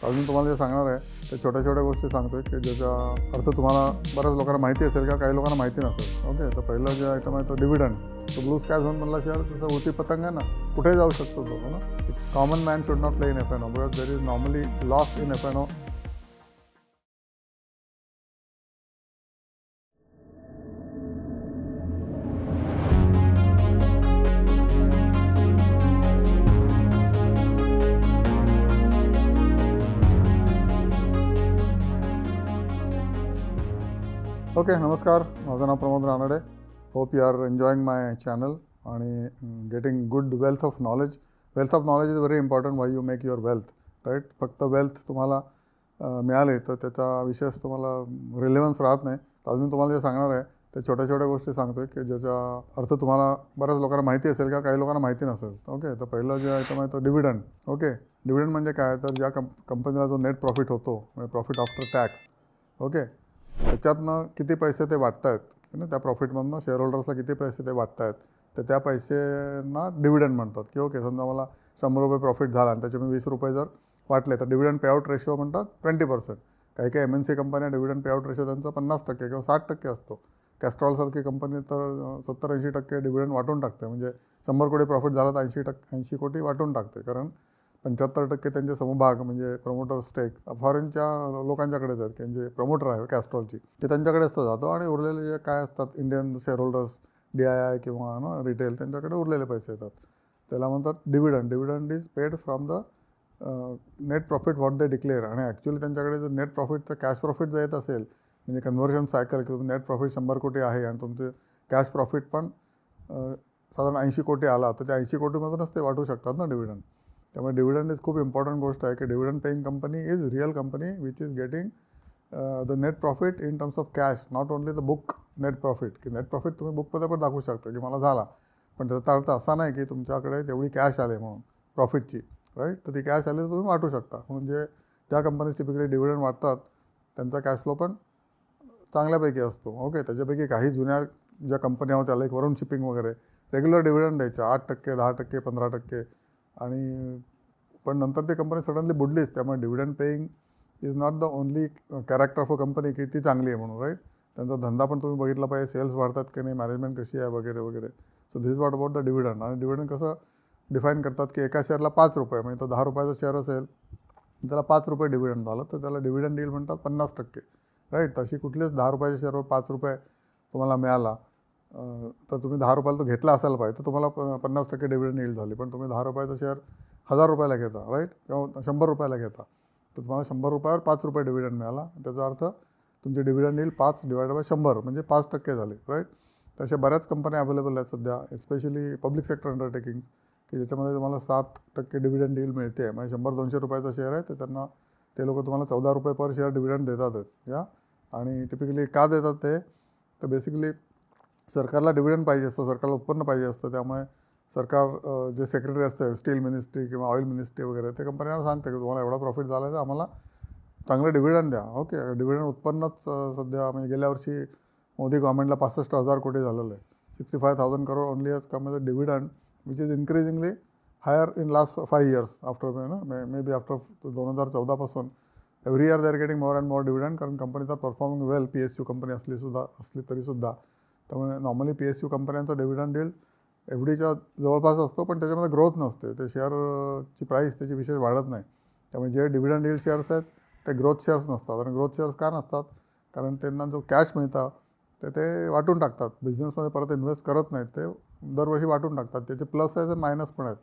अजून तुम्हाला जे सांगणार आहे ते छोट्या छोट्या गोष्टी सांगतोय की ज्याचा अर्थ तुम्हाला बऱ्याच लोकांना माहिती असेल किंवा काही लोकांना माहिती नसेल. ओके तर पहिलं जे आयटम आहे तो डिव्हिडंड तो ब्लू स्काय झोन म्हणला शेअर जसं होती पतंग आहे ना कुठेही जाऊ शकतो तो ना? Common man should not play in F N O because there is normally loss in F N O okay नमस्कार. माझं नाव Pramod Ranade. Hope you are enjoying my channel आणि getting good wealth of knowledge wealth of knowledge is very important why you make your wealth right फक्त wealth तुम्हाला मिळाले तर त्याचा विशेष तुम्हाला रिलेवन्स राहत नाही. तर अजून तुम्हाला जे सांगणार आहे ते छोट्या छोट्या गोष्टी सांगतोय की ज्याचा अर्थ तुम्हाला बऱ्याच लोकांना माहिती असेल किंवा काही लोकांना माहिती नसेल. ओके तर पहिलं जे आयटम आहे तो डिव्हिडंड ओके डिव्हिडंड म्हणजे काय? तर ज्या कंप कंपनीला जो नेट प्रॉफिट होतो म्हणजे प्रॉफिट आफ्टर टॅक्स ओके त्याच्यातनं किती पैसे ते वाटतायत की ना त्या प्रॉफिटमधनं शेअर होल्डर्सला किती पैसे ते वाटत आहेत तर त्या पैसेंना डिव्हिडंड म्हणतात की ओके समजा मला शंभर रुपये प्रॉफिट झाला आणि त्याचे मी वीस रुपये जर वाटले तर डिव्हिडंड पेआउट रेशो म्हणतात ट्वेंटी पर्सेंट काही काही एम एन सी कंपन्या डिव्हिडंड पेआउट रेशो त्यांचा पन्नास टक्के किंवा साठ टक्के असतो. कॅस्ट्रॉलसारखी कंपनी तर सत्तर ऐंशी टक्के डिव्हिडंड वाटून टाकते. म्हणजे शंभर कोटी प्रॉफिट झाला तर ऐंशी टक्के ऐंशी कोटी वाटून टाकते. कारण पंच्याहत्तर टक्के त्यांचे समभाग म्हणजे प्रमोटर स्टेक फॉरेनच्या लोकांच्याकडेच आहेत की जे प्रमोटर आहे कॅस्ट्रॉलची ते त्यांच्याकडेच तर जातो आणि उरलेले जे काय असतात Indian share holders D I I किंवा ना रिटेल त्यांच्याकडे उरलेले पैसे येतात. त्याला म्हणतात dividend dividend is paid from the net profit what they declare आणि ॲक्च्युली त्यांच्याकडे जर नेट प्रॉफिटचं कॅश प्रॉफिट जर येत असेल म्हणजे कन्व्हर्जन सायकल की तुम्ही नेट प्रॉफिट शंभर कोटी आहे आणि तुमचे कॅश प्रॉफिट पण साधारण ऐंशी कोटी आला तर त्या ऐंशी कोटीमधूनच ते वाटू शकतात ना डिव्हिडंड त्यामुळे डिव्हिडंड इज खूप इम्पॉर्टंट गोष्ट आहे की dividend paying company is real company which is getting the net profit in terms of cash not only the book net profit की नेट प्रॉफिट तुम्ही बुकमध्ये पण दाखवू शकता की मला झाला. पण त्याचा अर्थ असा नाही की तुमच्याकडे तेवढी कॅश आले म्हणून प्रॉफिटची राईट तर ती कॅश आली तर तुम्ही वाटू शकता. म्हणजे ज्या कंपनीज टिपिकली डिव्हिडंड वाटतात त्यांचा कॅश फ्लो पण चांगल्यापैकी असतो. ओके त्याच्यापैकी काही जुन्या ज्या कंपन्या होत्या लाईक वरून शिपिंग वगैरे रेग्युलर डिव्हिडंड द्यायच्या आठ टक्के दहा टक्के पंधरा टक्के आणि पण नंतर ती कंपनी सडनली बुडलीच. त्यामुळे dividend paying is not the only character of a company की ती चांगली आहे म्हणून राईट? त्यांचा धंदा पण तुम्ही बघितला पाहिजे. सेल्स वाढतात की नाही? मॅनेजमेंट कशी आहे? वगैरे वगैरे. So this what about the dividend आणि डिव्हिडंड कसं डिफाईन करतात की एका शेअरला पाच रुपये म्हणजे तो दहा रुपयाचा शेअर असेल त्याला पाच रुपये डिव्हिडंड झालं तर त्याला डिव्हिडंड डील म्हणतात पन्नास टक्के राईट? तशी कुठलीच दहा रुपयाच्या शेअरवर पाच रुपये तुम्हाला मिळाला तर तुम्ही दहा रुपयाला तो घेतला असायला पाहिजे. तर तुम्हाला प पन्नास टक्के डिव्हिडंड येईल झाली. पण तुम्ही दहा रुपयाचा शेअर हजार रुपयाला घेता राईट किंवा शंभर रुपयाला घेता. तर तुम्हाला शंभर रुपयावर पाच रुपये डिव्हिडंड मिळाला. त्याचा अर्थ तुमचे डिव्हिडंड येईल पाच डिवायड बाय शंभर म्हणजे पाच टक्के झाले राईट अशा बऱ्याच कंपन्या अवेलेबल आहेत सध्या एस्पेशली पब्लिक सेक्टर अंडरटेकिंग्स की ज्याच्यामध्ये तुम्हाला सात टक्के डिव्हिडंड डील मिळते. म्हणजे शंभर दोनशे रुपयाचा शेअर आहे तर त्यांना ते लोक तुम्हाला चौदा रुपये पर शेअर डिव्हिडंड देतातच या. आणि टिपिकली का देतात ते? तर बेसिकली सरकारला डिव्हिडंड पाहिजे असतं सरकारला उत्पन्न पाहिजे असतं त्यामुळे सरकार जे सेक्रेटरी असते स्टील मिनिस्ट्री किंवा ऑइल मिनिस्ट्री वगैरे ते कंपन्यांना सांगते की तुम्हाला एवढा प्रॉफिट झाला आहे तर आम्हाला चांगलं डिव्हिडंड द्या. ओके डिव्हिडंड उत्पन्नच सध्या म्हणजे गेल्या वर्षी मोदी गव्हर्नमेंटला पासष्ट हजार कोटी झालेलं आहे. Sixty five thousand crore only has come a dividend which is increasingly higher in last five years after ना मे मे बी आफ्टर दोन हजार चौदापासून every year they are getting more and more dividend कारण कंपनीचा performing well P S U company असली सुद्धा असली तरीसुद्धा त्यामुळे नॉर्मली पी एस यू कंपन्यांचा डिव्हिडंड डील एफ डीच्या जवळपास असतो पण त्याच्यामध्ये ग्रोथ नसते. ते शेअरची प्राईस त्याची विशेष वाढत नाही. त्यामुळे जे डिव्हिडंड डील शेअर्स आहेत ते ग्रोथ शेअर्स नसतात. आणि ग्रोथ शेअर्स का नसतात? कारण त्यांना जो कॅश मिळतं ते ते वाटून टाकतात. बिझनेसमध्ये परत इन्व्हेस्ट करत नाहीत. ते दरवर्षी वाटून टाकतात. त्याचे प्लस आहेत आणि मायनस पण आहेत.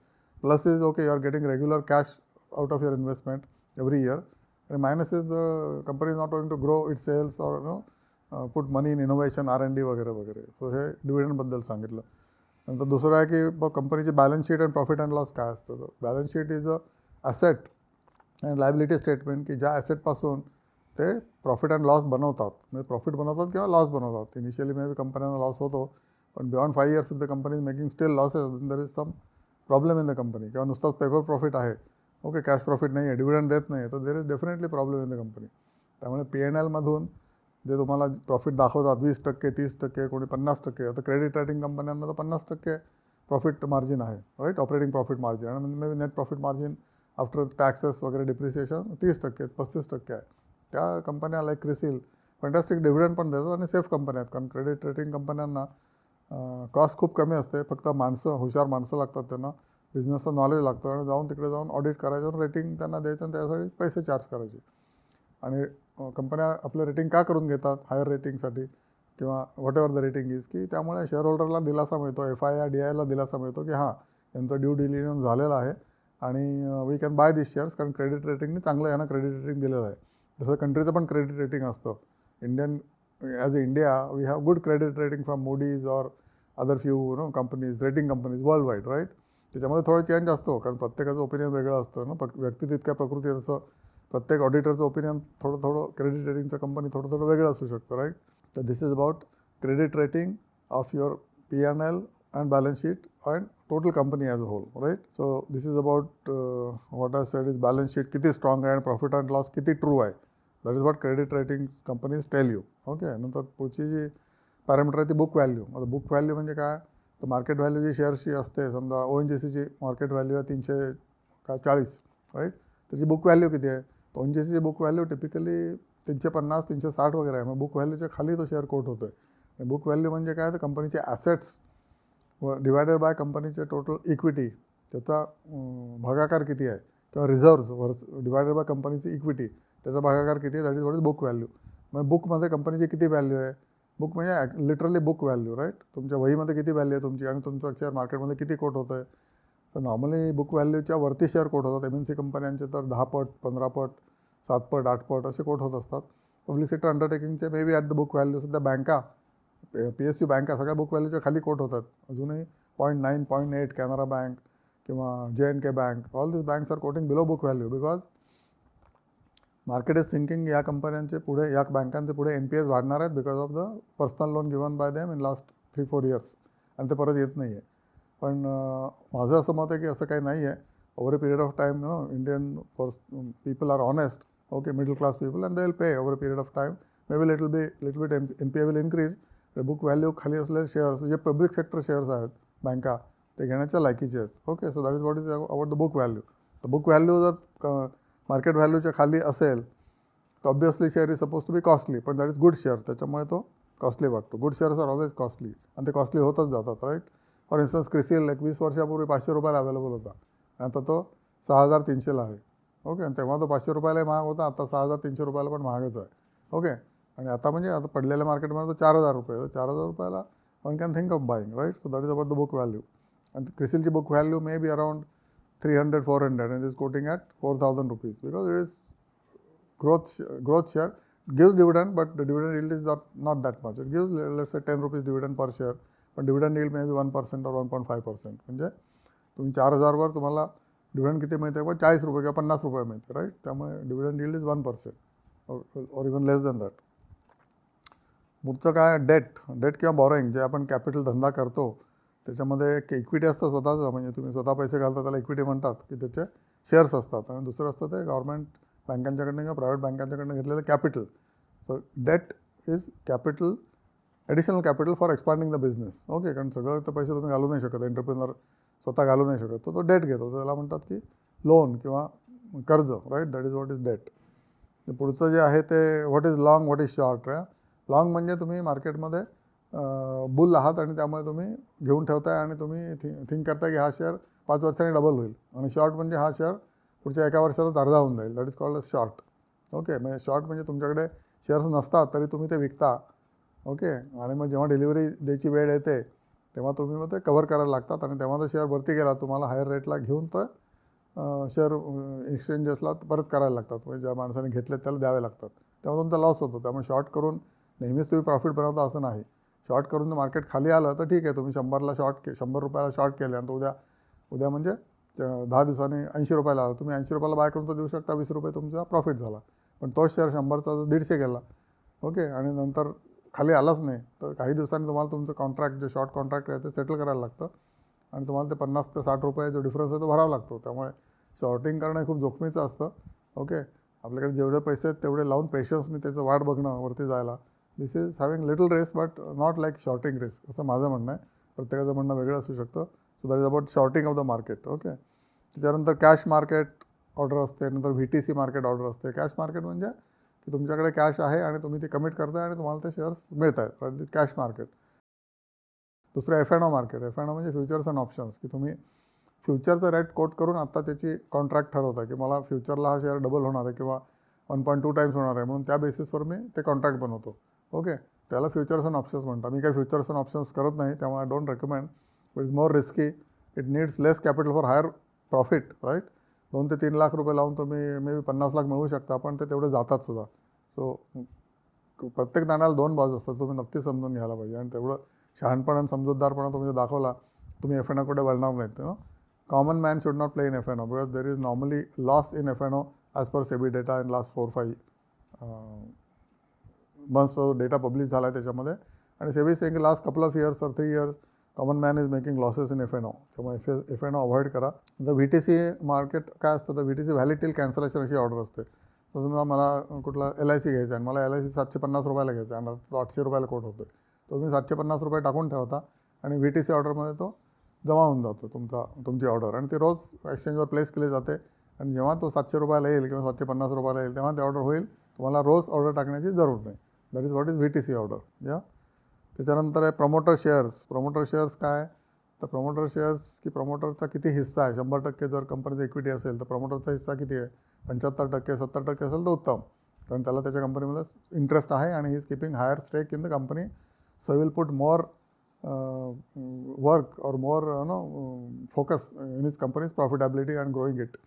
Plus is okay you are getting regular cash out of your investment every year आणि minus is the company is not going to grow it sales or no put money in innovation R N D वगैरे वगैरे. So हे डिव्हिडंडबद्दल सांगितलं. नंतर दुसरं आहे की ब कंपनीची balance sheet and profit and loss काय असतं? तर balance sheet is a asset and liability statement की ज्या ॲसेटपासून ते प्रॉफिट अँड लॉस बनवतात. म्हणजे प्रॉफिट बनवतात किंवा लॉस बनवतात. इनिशियली मे बी कंपन्यांना लॉस होतो पण beyond five years if the company is making still losses there is some problem in the company किंवा नुसताच पेपर प्रॉफिट आहे. ओके कॅश प्रॉफिट नाही आहे डिव्हिडंड देत नाही आहे तर there is definitely problem in the company त्यामुळे पी एन एलमधून जे तुम्हाला प्रॉफिट दाखवतात वीस टक्के तीस टक्के कोणी पन्नास टक्के आता क्रेडिट रेटिंग कंपन्यांना तर पन्नास टक्के प्रॉफिट मार्जिन आहे राईट ऑपरेटिंग प्रॉफिट मार्जिन आणि maybe net profit margin after taxes वगैरे डिप्रिसिएशन तीस टक्के पस्तीस टक्के आहे. त्या कंपन्या लाईक क्रिसिल फॅन्टॅस्टिक डिव्हिडंड पण देतात आणि सेफ कंपन्या आहेत. कारण क्रेडिट रेटिंग कंपन्यांना कॉस्ट खूप कमी असते. फक्त माणसं हुशार माणसं लागतात त्यांना. बिझनेसचं नॉलेज लागतं. आणि जाऊन तिकडे जाऊन ऑडिट करायचं रेटिंग त्यांना द्यायचं आणि त्यासाठी पैसे चार्ज करायचे. आणि कंपन्या आपलं रेटिंग का करून घेतात? हायर रेटिंगसाठी किंवा whatever the rating is की त्यामुळे शेअर होल्डरला दिलासा मिळतो एफ आय आर डी आयला दिलासा मिळतो की हां यांचं ड्यू डिलिजन झालेलं आहे. आणि we can buy this shares कारण क्रेडिट रेटिंगने चांगलं यांना क्रेडिट रेटिंग दिलेलं आहे. जसं कंट्रीचं पण क्रेडिट रेटिंग असतं. Indian as a India we have good credit rating from Moody's or other few no companies rating companies worldwide right त्याच्यामध्ये थोडा चेंज असतो कारण प्रत्येकाचं ओपिनियन वेगळं असतं ना? पक- व्यक्ती तितक्या प्रकृती तसं प्रत्येक ऑडिटरचं ओपिनियन थोडं थोडं क्रेडिट रेटिंगचं कंपनी थोडं थोडं वेगळं असू शकतं राईट तर this is about credit rating of your P N L and balance sheet and total company as a whole right so this is about what I said is balance sheet किती strong आहे and profit and loss किती true आहे. That is what credit rating companies tell you okay नंतर पुढची जी parameter आहे ती book value आता बुक व्हॅल्यू म्हणजे काय? तर मार्केट व्हॅल्यू जी शेअर्सची असते समजा ओ एन जी सीची मार्केट व्हॅल्यू आहे तीनशे का चाळीस राईट त्याची बुक व्हॅल्यू किती आहे? तर बुक व्हॅल्यू टिपिकली तीनशे पन्नास तीनशे साठ वगैरे आहे. मग बुक व्हॅल्यूच्या खाली तो शेअर कोट होतो आहे बुक व्हॅल्यू म्हणजे काय? तर कंपनीचे ॲसेट्स व डिवायडेड बाय कंपनीचे टोटल इक्विटी त्याचा भागाकार किती आहे? किंवा रिझर्व्ह वर्स डिवायडेड बाय कंपनीची इक्विटी त्याचा भागाकार किती आहे? That is what is book value मग बुकमध्ये कंपनीची किती व्हॅल्यू आहे? बुक म्हणजे लिटरली बुक व्हॅल्यू राईट तुमच्या वहीमध्ये किती व्हॅल्यू आहे तुमची? आणि तुमचं शेअर मार्केटमध्ये किती कोट होतं आहे तर नॉर्मली बुक व्हॅल्यूच्या वरती शेअर कोट होतात. एम एन सी कंपन्यांचे तर दहा पट पंधरा पट सात पट आठ पट असे कोट होत असतात. Public sector अंडरटेकिंगचे maybe at the book value सध्या बँका पी एस यू बँका सगळ्या बुक व्हॅल्यूच्या खाली कोट होतात. अजूनही point nine point eight Canara bank किंवा J N K bank all this banks are quoting below book value because market is thinking या कंपन्यांचे पुढे या बँकांचे पुढे एन पी एस वाढणार आहेत because of the personal loan given by them in last three four years आणि ते परत येत नाही आहे पण माझं असं मत आहे की असं काही नाही आहे. Over a period of time no Indian purse people are honest okay middle class people and they will pay over a period of time maybe little by little bit M M P A will increase book value खाली असलेले shares जे public sector shares आहेत बँका ते घेण्याच्या लायकीचे आहेत. Okay so that is what is about the book value तर बुक व्हॅल्यू जर मार्केट व्हॅल्यूच्या खाली असेल तर obviously share is suppose to be costly पण दॅट इज गुड शेअर त्याच्यामुळे तो कॉस्टली वाटतो. Good shares are always costly आणि ते कॉस्टली होतच जातात राईट फॉर इन्स्टन्स क्रिसिल एक वीस वर्षापूर्वी पाचशे रुपयाला अवेलेबल होता. आणि आता तो सहा हजार तीनशेला आहे. ओके आणि तेव्हा तो पाचशे रुपयालाही महाग होता आता सहा हजार तीनशे रुपयाला पण महागच आहे. ओके आणि आता म्हणजे आता पडलेल्या मार्केटमध्ये तो चार हजार रुपये तर चार हजार रुपयाला one can think of buying right so that is about the book value आणि क्रिसिलची book value may be around three hundred four hundred and is quoting at four thousand rupees because it is growth growth share share. Gives dividend but the dividend yield is not, not that much. It gives le- let's say 10 rupees dividend per share. पण dividend येईल may be one percent or one point five percent म्हणजे तुम्ही चार हजारवर तुम्हाला dividend किती मिळते पण चाळीस रुपये किंवा पन्नास रुपये मिळते राईट त्यामुळे डिव्हिडंड येईल is one percent or even less than that पुढचं काय? डेट डेट किंवा बॉरोईंग जे आपण कॅपिटल धंदा करतो त्याच्यामध्ये एक इक्विटी असतं स्वतःचं. म्हणजे तुम्ही स्वतः पैसे घालता त्याला इक्विटी म्हणतात की त्याचे शेअर्स असतात. आणि दुसरं असतं ते गव्हर्मेंट बँकांच्याकडनं किंवा प्रायव्हेट बँकांच्याकडनं घेतलेलं capital so debt is capital additional capital for expanding the business okay कारण सगळं तर पैसे तुम्ही घालू नाही शकत. एंटरप्रिनर स्वतः घालू नाही शकत. तर तो डेट घेतो. त्याला म्हणतात की लोन किंवा कर्ज right that is what is debt पुढचं जे आहे ते what is long what is short long म्हणजे तुम्ही मार्केटमध्ये बुल आहात आणि त्यामुळे तुम्ही घेऊन ठेवताय आणि तुम्ही थि थिंक करताय की हा शेअर पाच वर्षांनी डबल होईल. आणि शॉर्ट म्हणजे हा शेअर पुढच्या एका वर्षातच अर्धा होऊन जाईल. That is called a short okay म्हणजे शॉर्ट म्हणजे तुमच्याकडे शेअर्स नसतात तरी तुम्ही ते विकता. ओके. आणि मग जेव्हा डिलिव्हरी द्यायची वेळ येते तेव्हा तुम्ही मग ते कव्हर करायला लागतात आणि तेव्हा तर शेअर भरती गेला तुम्हाला हायर रेटला घेऊन तर शेअर एक्सचेंजेसला परत करायला लागतात. म्हणजे ज्या माणसाने घेतले त्याला द्यावे लागतात. तेव्हा तुमचा लॉस होतो. त्यामुळे शॉर्ट करून नेहमीच तुम्ही प्रॉफिट बनवता असं नाही. शॉर्ट करून जर मार्केट खाली आलं तर ठीक आहे तुम्ही शंभरला शॉर्ट के शंभर रुपयाला शॉर्ट केले आणि तो उद्या उद्या म्हणजे दहा दिवसांनी ऐंशी रुपयाला आला. तुम्ही ऐंशी रुपयाला बाय करून तर देऊ शकता वीस रुपये तुमचा प्रॉफिट झाला. पण तोच शेअर शंभरचा जर दीडशे गेला ओके. आणि नंतर खाली आलाच नाही. तर काही दिवसांनी तुम्हाला तुमचं कॉन्ट्रॅक्ट जे शॉर्ट कॉन्ट्रॅक्ट आहे ते सेटल करायला लागतं. आणि तुम्हाला ते पन्नास ते साठ रुपये जो डिफरन्स आहे तो भरावा लागतो. त्यामुळे शॉर्टिंग करणं हे खूप जोखमीचं असतं. ओके आपल्याकडे जेवढे पैसे आहेत तेवढे लावून पेशन्सनी त्याचं वाट बघणं वरती जायला. This is having little race but not like shorting race असं माझं म्हणणं आहे. प्रत्येकाचं म्हणणं वेगळं असू शकतं. So that is about shorting of the market okay त्याच्यानंतर कॅश मार्केट ऑर्डर असते. नंतर V T C market order असते. कॅश मार्केट म्हणजे की तुमच्याकडे कॅश आहे आणि तुम्ही ते कमिट करताय आणि तुम्हाला ते शेअर्स मिळत आहेत कॅश मार्केट दुसरं F and O market F and O म्हणजे फ्युचर्स अँड ऑप्शन्स की तुम्ही फ्युचरचं रेट कोट करून आत्ता त्याची कॉन्ट्रॅक्ट ठरवता की मला फ्युचरला हा शेअर डबल होणार आहे किंवा वन पॉईंट टू टाईम्स होणार आहे म्हणून त्या बेसिसवर मी ते कॉन्ट्रॅक्ट बनवतो. ओके त्याला फ्युचर्स अँड ऑप्शन्स म्हणतात. मी काही फ्युचर्स अँड ऑप्शन्स करत नाही त्यामुळे I don't recommend it is more risky it needs less capital for higher profit right दोन ते तीन लाख रुपये लावून तुम्ही मे बी पन्नास लाख मिळवू शकता पण ते तेवढे जातात सुद्धा. सो प्रत्येक नाण्याला दोन बाजू असतात तुम्ही नक्की समजून घ्यायला पाहिजे. आणि तेवढं शहाणपण आणि समजूतदारपणा तुम्ही जर दाखवला तुम्ही एफ एन ओकडे वळणार नाहीत no common man should not play in F and O because there is normally loss in F and O as per SEBI data in last four five months data publish झाला आहे त्याच्यामध्ये. आणि SEBI saying last couple of years or three years common man is making losses in F and O त्यामुळे F F and O avoid करा. जर V T C market काय असतं? तर V T C valid till cancellation अशी order असते. तर समजा मला कुठला एल आय सी घ्यायचा आहे आणि मला एल आय सी सातशे पन्नास रुपयाला घ्यायचा आहे आणि तो आठशे रुपयाला कोट होतो तो तुम्ही सातशे पन्नास रुपये टाकून ठेवता आणि व्ही टी सी ऑर्डरमध्ये तो जमा होऊन जातो तुमचा तुमची ऑर्डर आणि ती रोज एक्सचेंजवर प्लेस केली जाते. आणि जेव्हा तो सातशे रुपयाला येईल किंवा सातशे पन्नास रुपयाला येईल तेव्हा ते ऑर्डर होईल. तुम्हाला रोज ऑर्डर टाकण्याची जरूर नाही. That is what is V T C order या त्याच्यानंतर आहे प्रमोटर शेअर्स प्रमोटर शेअर्स काय? तर प्रमोटर शेअर्स की प्रमोटरचा किती हिस्सा आहे? शंभर टक्के जर कंपनीचा इक्विटी असेल तर प्रमोटरचा हिस्सा किती आहे? पंच्याहत्तर टक्के सत्तर टक्के असेल तर उत्तम. कारण त्याला त्याच्या कंपनीमध्ये इंटरेस्ट आहे आणि he is keeping higher stake in the company so will put more work or more no focus in his company's profitability and growing it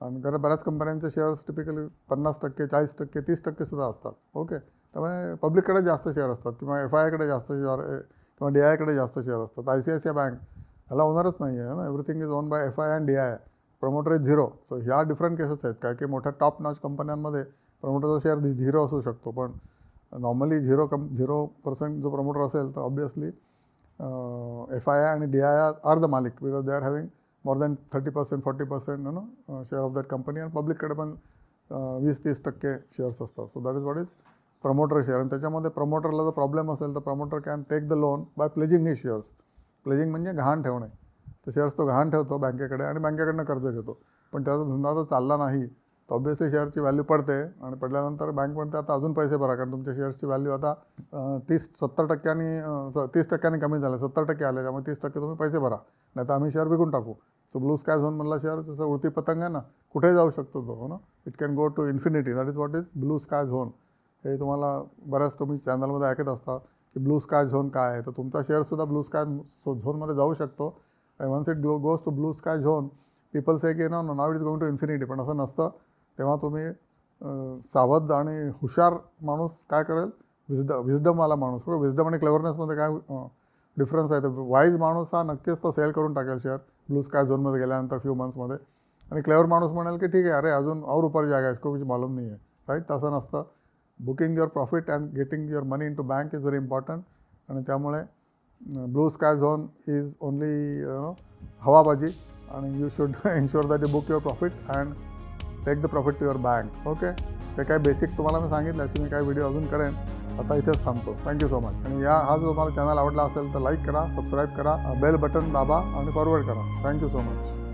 आणि कारण बऱ्याच कंपन्यांचे शेअर्स टिपिकली पन्नास टक्के चाळीस टक्के तीस टक्के सुद्धा असतात. ओके त्यामुळे पब्लिककडे जास्त शेअर असतात किंवा एफ आय आयकडे जास्त शेअर किंवा डी आयकडे जास्त शेअर असतात. I C I C I bank ह्याला ओनरच नाही आहे ना? Everything is own by F I and D I promoter is zero so ह्या डिफरंट केसेस आहेत. काय की मोठ्या टॉप नॉच कंपन्यांमध्ये प्रमोटरचा शेअर झिरो असू शकतो. पण normally zero cum zero percent जो प्रमोटर असेल तर ऑब्वियसली एफ आय आय आणि डी आय आर द मालिक because they are having more than thirty percent forty percent you know share of that company आणि पब्लिककडे पण वीस तीस टक्के शेअर्स असतात. So that is what is promoter share आणि त्याच्यामध्ये प्रमोटरला जर प्रॉब्लेम असेल तर promoter can take the loan by pledging हे शेअर्स प्लेजिंग म्हणजे गहाण ठेवणे. तर शेअर्स तो गहाण ठेवतो बँकेकडे आणि बँकेकडनं कर्ज घेतो. पण त्याचा धंदा जर चालला नाही. तर ऑब्वियसली शेअरची व्हॅल्यू पडते आणि पडल्यानंतर बँक म्हणते आता अजून पैसे भरा कारण तुमच्या शेअर्सची व्हॅल्यू आता तीस सत्तर टक्क्यांनी तीस टक्क्यांनी कमी झालं सत्तर टक्के आले त्यामुळे तीस टक्के तुम्ही पैसे भरा. नाही तर आम्ही शेअर विकून टाकू. सो ब्लू स्काय झोन म्हणला शेअर जसं उडती पतंग आहे ना कुठेही जाऊ शकतो तो हो ना? It can go to infinity that is what is blue sky zone हे तुम्हाला बऱ्याच तुम्ही चॅनलमध्ये ऐकत असता की ब्लू स्काय झोन काय आहे. तर तुमचा शेअरसुद्धा ब्लू स्काय झोनमध्ये जाऊ शकतो. आणि once it go goes to blue sky zone people say की no now it is going to infinity पण असं नसतं. तेव्हा तुम्ही सावध आणि हुशार माणूस काय करेल? विजड विजडमवाला माणूस. विजडम आणि क्लेवरनेसमध्ये काय डिफरन्स आहे? तर वाईज माणूस हा नक्कीच तो सेल करून टाकेल शेअर ब्लू स्काय झोनमध्ये गेल्यानंतर फ्यू मंथ्समध्ये आणि क्लेवर माणूस म्हणाल की ठीक आहे अरे अजून और ऊपर जागा इसको कुछ मालूम नाही आहे. राईट तसं नसतं. Booking your profit and getting your money into bank is very important आणि त्यामुळे blue sky zone is only no हवाबाजी. आणि you should insure that you book your profit and take the profit to your bank okay ते काय basic तुम्हाला मी सांगितलं असे मी काय video अजून करेन. आता इथेच थांबतो. थँक्यू सो मच आणि या हा जो तुम्हाला चॅनल आवडला असेल तर लाईक करा सबस्क्राईब करा बेल बटन दाबा आणि फॉरवर्ड करा. Thank you so much